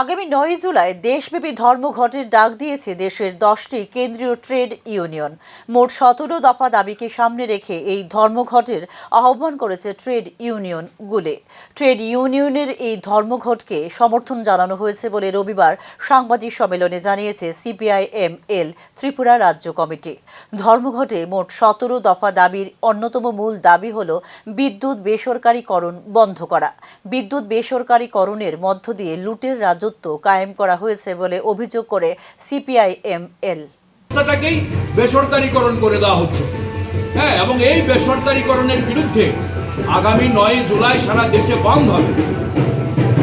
আগামী নয় জুলাই দেশব্যাপী ধর্মঘটের ডাক দিয়েছে দেশের দশটি কেন্দ্রীয় ট্রেড ইউনিয়ন। মোট সতেরো দফা দাবিকে সামনে রেখে এই ধর্মঘটের আহ্বান করেছে ট্রেড ইউনিয়নগুলি। ট্রেড ইউনিয়নের এই ধর্মঘটকে সমর্থন জানানো হয়েছে বলে রবিবার সাংবাদিক সম্মেলনে জানিয়েছে সিপিআইএম এল ত্রিপুরা রাজ্য কমিটি। ধর্মঘটে মোট সতেরো দফা দাবির অন্যতম মূল দাবি হল বিদ্যুৎ বেসরকারীকরণ বন্ধ করা। বিদ্যুৎ বেসরকারীকরণের মধ্য দিয়ে লুটের রাজত্ব কায়েম করা হয়েছে বলে অভিযোগ করে সিপিআইএম এল সংস্থাটাকেই বেসরকারীকরণ করে দেওয়া হচ্ছে। হ্যাঁ এবং এই বেসরকারীকরণের বিরুদ্ধে আগামী নয় জুলাই সারা দেশে বন্ধ হবে।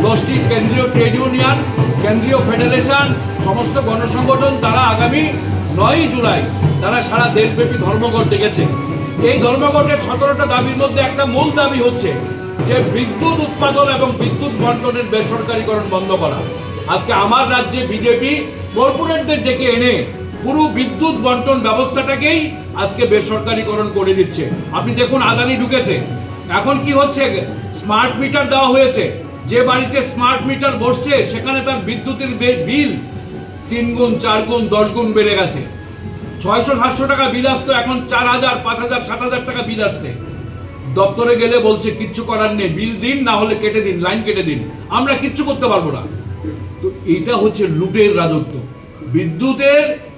দশটি কেন্দ্রীয় ট্রেড ইউনিয়ন, কেন্দ্রীয় ফেডারেশন, সমস্ত গণসংগঠন তারা আগামী নয়ই জুলাই তারা সারা দেশব্যাপী ধর্মঘট ডেকেছে এই ধর্মঘটের সতেরোটা দাবির মধ্যে একটা মূল দাবি হচ্ছে যে বিদ্যুৎ উৎপাদন এবং বিদ্যুৎ বন্টনের বেসরকারীকরণ বন্ধ করা। আজকে আমার রাজ্যে বিজেপি কর্পোরেটদের ডেকে এনে পুরো বিদ্যুৎ বন্টন ব্যবস্থাটাকেই আজকে বেসরকারীকরণ করে দিচ্ছে। আপনি দেখুন, আদানি ঢুকেছে। এখন কি হচ্ছে? স্মার্ট মিটার দেওয়া হয়েছে। যে বাড়িতে স্মার্ট মিটার বসছে, সেখানে তার বিদ্যুতের বিল তিন গুণ, চার গুণ, দশ গুণ বেড়ে গেছে। ছয়শো, সাতশো টাকা বিল আসতো, এখন চার হাজার, পাঁচ হাজার, সাত হাজার টাকা বিল আসছে। দপ্তরে গেলে বলছে, কিচ্ছু করার নেই, বিল দিন, না হলে কেটে দিন, লাইন কেটে দিন। আমরা কিচ্ছু করতে পারব না। তো এটা হচ্ছে লুটের রাজত্ব। বিদ্যুতের